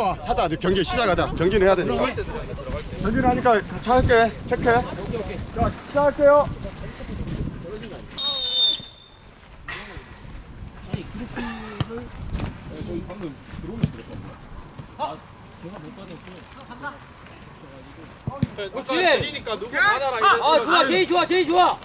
와 찾아 이제 경기 시작하자 경기는 해야 되니까 경기를 하니까 차 할게 체크해 자 시작할게요 그렇지. 그러니까 누구 받아라 이렇게 아 좋아 제일 좋아 제일 좋아.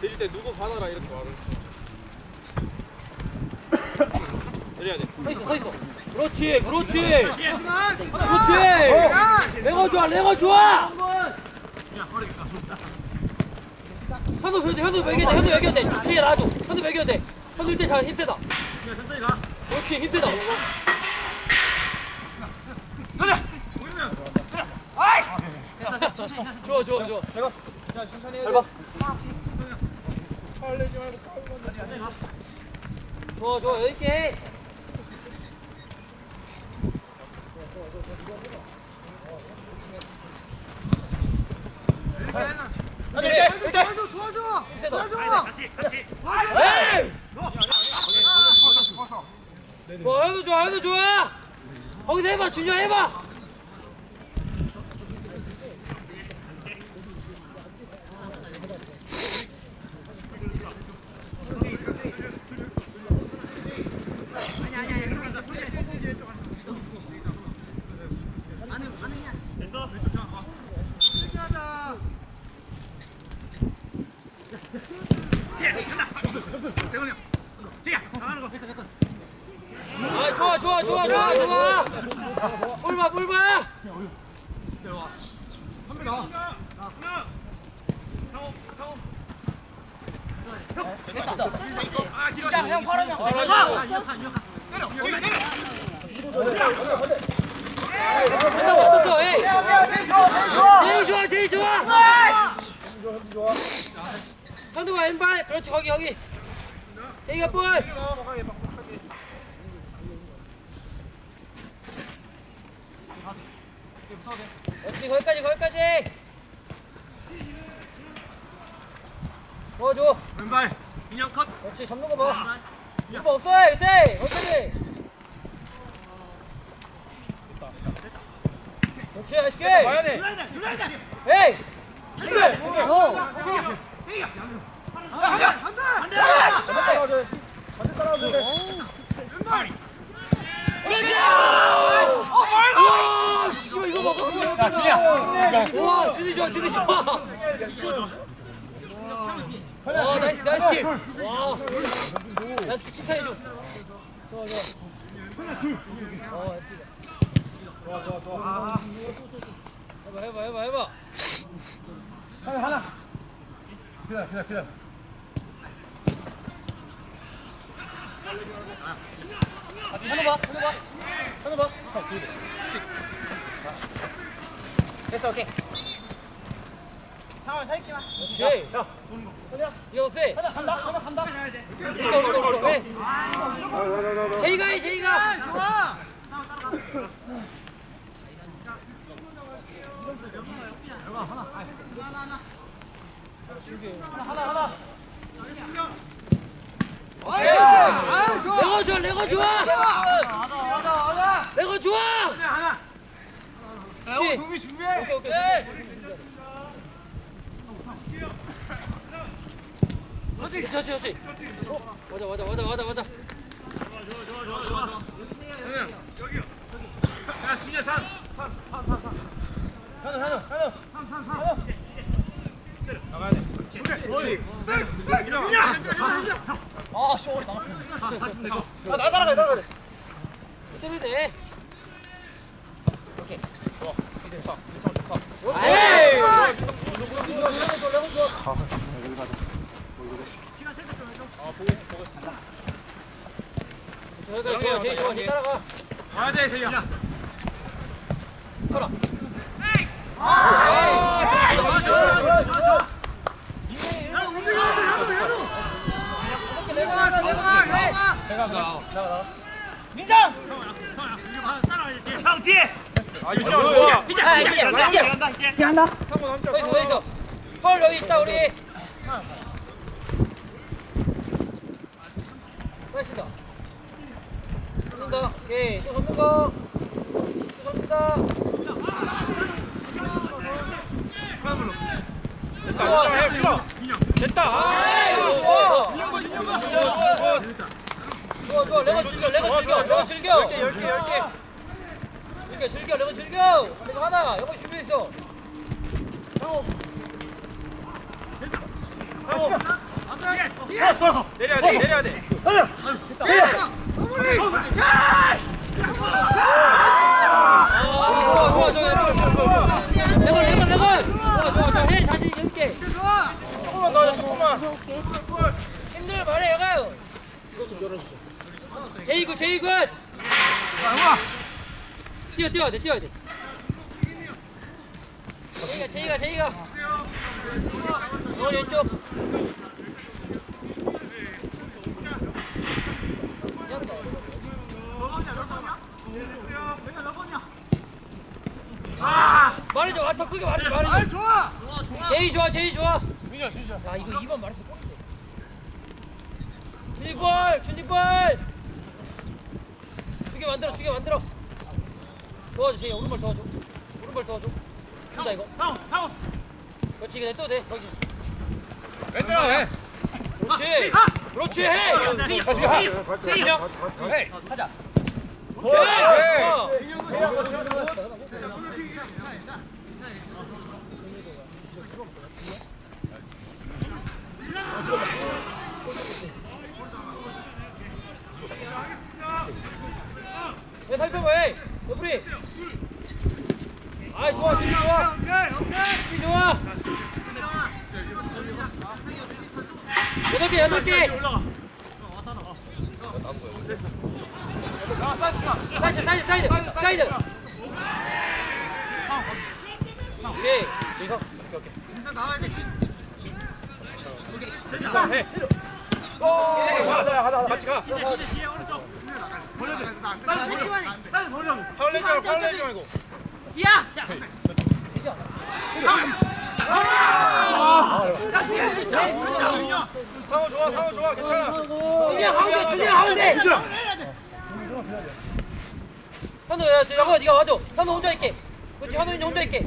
내릴 때 누구 받아라 이렇게 말을 내려야 돼 서 있어 서 있어. 그렇지 그렇지. 그렇지. 레거 좋아 레거 좋아. 현우 현우 현우 매겨야 돼 현우 매겨야 돼. 뒤에 놔줘. 현우 매겨야 돼. 현우 이때 잘 힘세다. 그렇지 힘세다. 좋아 좋아 좋아. 좋아 좋아 여기 있게 도와줘! 힘세다. 도와줘! 에이! 뭐 현우 좋아 현우 좋아. 거기서 해봐 준영 해봐. 하자! 아 좋아 좋아 좋아 좋아 좋아. 뿔봐 뿔봐. 한다고 왔었어 에이. 제일 좋아 제일 좋아. 현우가 왼발 그렇지 거기 거기. 제이가 볼. 그렇지 거기까지 거기까지 도와줘 왼발 인형 컷 그렇지 잡는 거봐 이거 없어 이제 거기까지 그렇지 아쉽게 봐야 돼 에이 힘내 와, 씨발 이거 먹어. 야, 진이야. 와, 진이 좋아, 진이 좋아. 와, 나이스, 나이스 킥. 와, 나이스 킥 칭찬해 줘. 좋아, 좋아. 어. 좋아, 좋아, 좋아. 해봐, 해봐, 해봐, 해봐. 그렇지. 야, 이거 세. 간다, 간다, 간다. 우리가, 우리가, 우리가. 해. 제이가 해, 제이가. 좋아! 아유, 좋아! 레고 좋아, 레고 좋아. 레고 좋아. 하나. 야, 동미 준비해. 오케이, 오케이. 그렇지, 그렇지, 그렇지. 어, 맞아, 맞아, 맞아, 맞아, 맞아. 야 준이야 산 때려야 돼. 오케이. 좋아. 그렇지. 저기까지 좋아, 제일 좋아, 제일 따라가. 봐야 돼 세희야 걸어. 형 뒤에 아 유지야 유지야 어디 있어, 어디 있어? 펄 여기 있다 우리. 나이스다. 잡는 거. 오케이. 또 잡는 거. 간다. 됐다 해 밀어 됐다 아 좋아. 좋아, 좋아. 레건 즐겨, 레건 즐겨, 레건 즐겨. 10개 10개 10개 즐겨, 즐겨, 레건 즐겨. 레건 하나. 영호 준비했어. 내려야 돼 내려야 돼 좋아, 좋아, 좋아. 레건, 레건, 레건. 좋아, 좋아, 좋아. 해, 자신 있게. 조금만 더 하자 조금만 힘들면 말해, 영아요. 제이굿, 제이굿. 뛰어, 뛰어야 돼, 뛰어야 돼. 제이가, 제이가, 제이가. 어, 왼쪽. 말해줘, 아, 더 크게 말해줘, 말해줘. 좋아. 제이 좋아, 제이 좋아. 준이야 준이야 야 이거 2번 말해서 꼴인데 준이볼 준이볼 두개 만들어 두 개 만들어. 도와줘 제이 오른발 도와줘. 오른발 도와줘. 준다 이거. 상호 상호 그렇지 이거 냅둬도 돼 거기. 왼쪽 해. 그렇지. 그렇지 해. 그냥 해. 하자. 해. 왜 살펴봐 해 옆구리. 아이 좋아 준이 좋아. 준이 좋아. 여덟 개 여덟 개. 사이드 사이드 사이드 사이드. 그렇지 여기서 같이 가 파울 내지 말고 파울 내지 말고. 상호 좋아 상호 좋아. 괜찮아. 준이야 가운데 준이야 가운데 현우 야. 영호 네가 와줘. 현우 혼자 있게. 그렇지 현우 혼자 있게.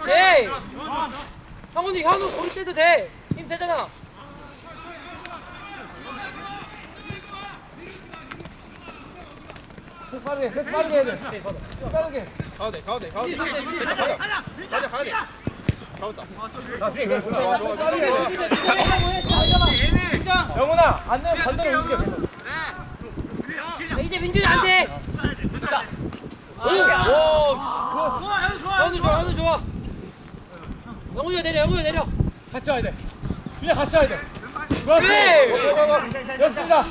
그렇지 형훈이 현우 고리 때도 돼 힘 되잖아 빠르게 패스 빠르게 해야 돼. 빠르게 가도 돼 가도 돼 가도 돼 가자 가자 가야 돼 가봤다 영훈아 안 내면 반대로 움직여 계속. 이제 민준이 안 돼. 오 현우 좋아 현우 좋아 영훈이가 내려 영훈이가 내려. 같이 와야 돼. 준이야 같이 와야 돼. 그렇지. 가가가 역습니다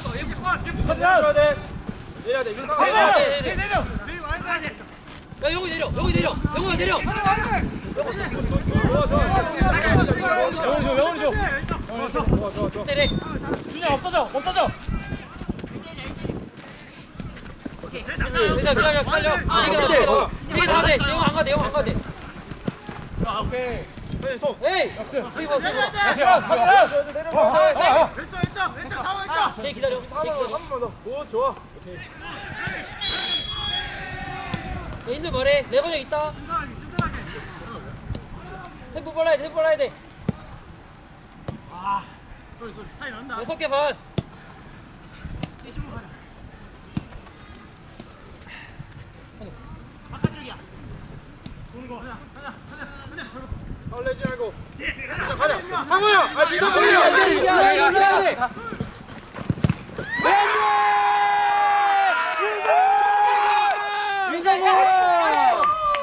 선장 내려야 돼. 민상 내려! 네, 네. 내려 야 영훈이 내려! 영훈이 내려. 영훈이 내려. 좋아 좋아 영훈이 줘 영훈이 줘 때려 준이야 엎어져. 엎어져 기다려 기다려. 기다려 기다려 되게 잘해 영훈 안 가대 영훈 안 가대 오케이. 빨리 손 에이. 봐 저기 봐 다시 와 다시 와 제이 기다려. 제이 기다려. 한번더오 좋아 너 있는 뭐래. 네번역 있다. 템포 빨라야 돼 템포 빨라야 돼. 여섯 개반 파울 내지 말고 가자 상호야 아 민상 빨리 빨리 돼 이겨야 돼. 이겨야 돼.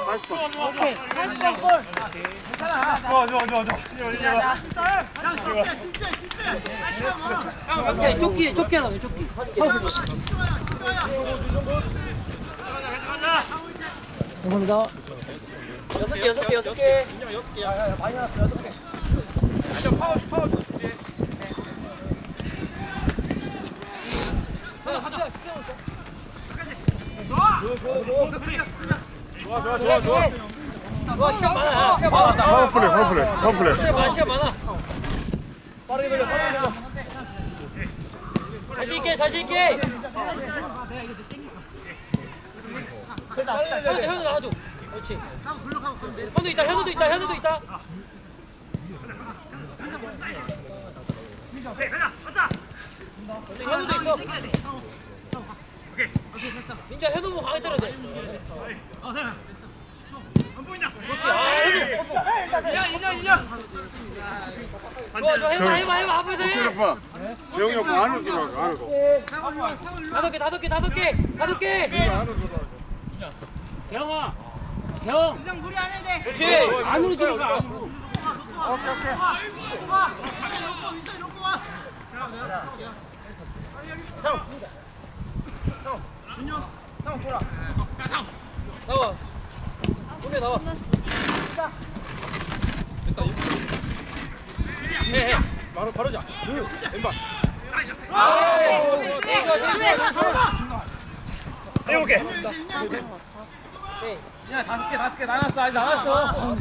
다시 봐 좋아 좋아 좋아 좋아. 오케이 조끼 조끼 하나 왜 조끼 감사합니다 여섯 개 여섯 개 여섯 개 파워 파워 좀 준비해 좋아 좋아 좋아 좋아 와 시간 많아 시간 많아 시간 많아 빠르게 걸려 빠르게 걸려 자신 있게 자신 있게 현우 현우 나와줘. 그렇지. 현우 있다 현우도 있다 현우도 있다. 현우도 있어. 민자 현우 뭐 강에 때려야 돼. 좋아 해봐 해봐 해봐 앞으로 오빠 재영이 오빠 안으로 들어가 안으로 다섯 개 다섯 개 다섯 개 다섯 개 대영아 대영 그냥 무리 안 해도 돼 그렇지 안으로 들어가 와, 오케이 오케이 와 놓고 있어 놓고 와 상호 상호 민영 상호 보라 상호 상호 공개 나와. 해해. 바로 바로 자. 왼발. 일곱 개. 야 다섯 개 다섯 개 나갔어 아직 나갔어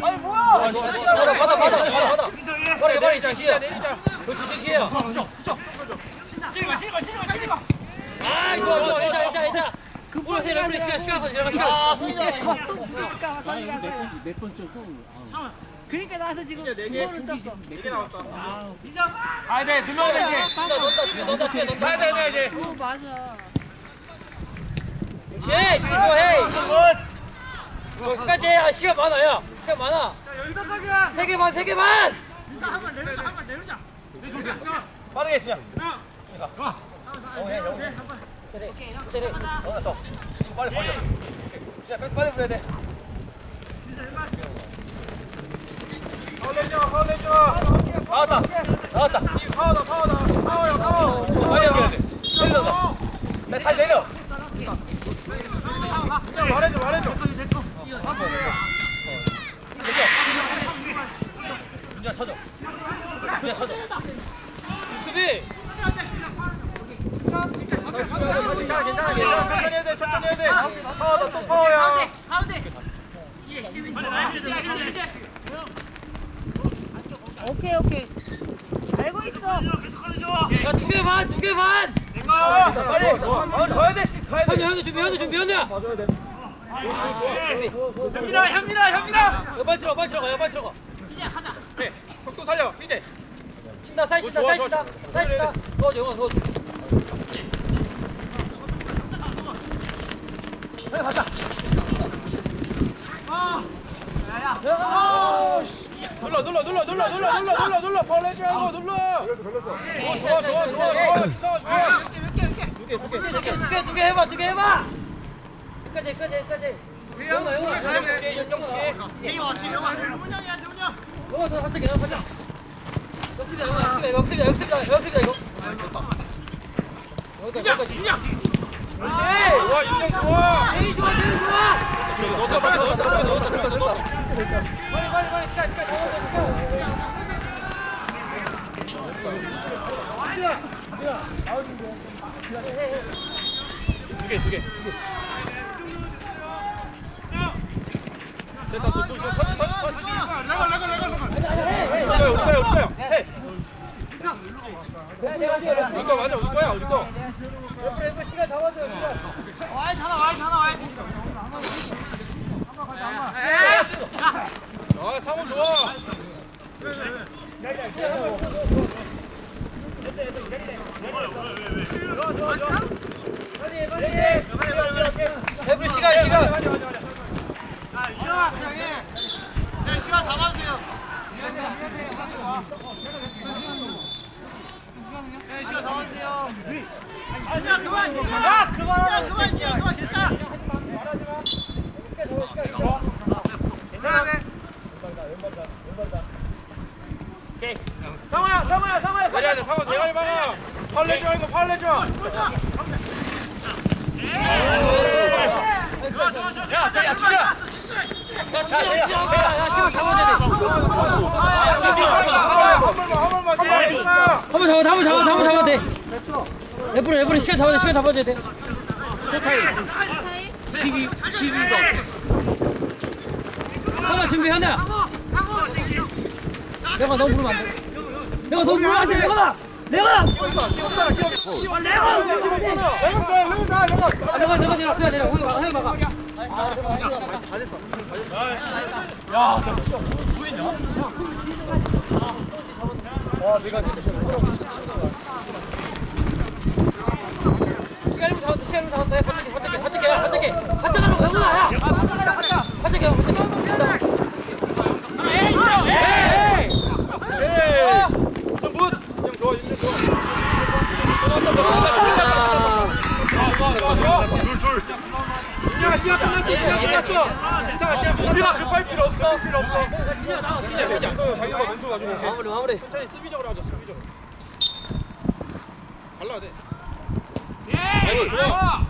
받아 받아 받아 받아 받아. 빨리 빨리 진짜 내리자. 그렇지 신기해요. 그죠 그죠. 실버 실버 실버 실버. 아 이거 이거 일단 일단 일단. 그 보세요 여러분 시간 시간 선 시간 시간. 아 그러니까 그러니까 몇 번째 후. 잠깐. 그러니까 나서 지금 그거를 네 떴어. 네개 나왔다. 아 비자. 아 네, 누명 되지. 넣었다 뒤에 넣었다 뒤에 넣었다. 다 되네 이제. 오 어, 맞아. 그렇지 진조해. 끝까지 시간 많아요. 시간 많아. 자 여기까지야. 세 개만 세 개만. 한번 내려자 네, 네. 한번 내려자. 내려자 빠르게 그냥 그냥 가 내려오게 한번 그래 그래 어또. 빨리 네. 벌려 자 패스 빨리 보내야 돼. 이제 해봐. 오케이 오케이. 알고 있어. 자두 개 반, 두 개 반. 빨리 어, 더 해야 돼 가야 현우, 현우 준비, 현우 준비, 현우야. 현민아 현민아 현민아 야, 빨리 들어가, 빨리 들어가, 야, 빨리 들어가. 네 속도 살려 이제 신다, 사이 신다, 사이 신다, 사이 신다. 도와줘, 영아, 도와줘. 눌러 눌러 눌러 눌러 눌러 눌러 눌러 눌러 내지 말고 눌러 오 좋아 좋아 좋아 좋아 이상아 좋아 두 개, 두 개, 두개 해봐, 두 개 해봐. 끝까지, 끝까지, 끝까지. 영아, 영아, 영아. 제이와 제이와 영아, 더 갑자기, 영아, 가자. 역습이다, 영아, 역습이다, 역습이다, 역습이다, 이거. 여기까지, 여기까지. 그렇지. 와 인정 좋아 제일 좋아, 제일 좋아. 넣었다 빨리 넣었다 빨리 넣었다 넣었다 빨리, 빨리, 빨리, 시간, 시간, 잡아줘, 시간. 맞아 우리 우리 거 옆으로 옆으로 시간. 아 상호 좋아 빨리 빨리 상호야 상호야 상호야 내려야 돼 상호 대가리 박아 팔 내지 말고 팔 내지 마 야, 자, 야, 진짜. 야, 자, 야, 야, 야, 시간 잡아줘야 돼. 한 번만, 한 번만, 한 번만. 한번 잡아, 한번 잡아, 한번 잡아도 돼. 옆으로, 옆으로 시간 잡아줘, 시간 잡아줘야 돼. 현아 준비, 현아. 내가 너 부르면 안 돼. 내가 너 돼. 내가 내가 기억사 기억사 기억 내가 내가 다 레몬 아, 내가 내가 내가 그냥 내가 형이 막 형이 막아. 시간 좀 잡았어, 시간 좀 잡았어. 해. 버텨게, 버텨게, 버텨게, 버텨게. 버텨가면 가구나, 야. 버텨게, 버텨게. 인정아 시간 끝났어 시간 끝났어 인상아 시간 끝났어 우리가 급할 필요 없어 필요 없어. 자기가 왼쪽 가지고 마무리, 마무리. 천천히 수비적으로 하자 수비적으로. 발라야 돼. 나이스 좋아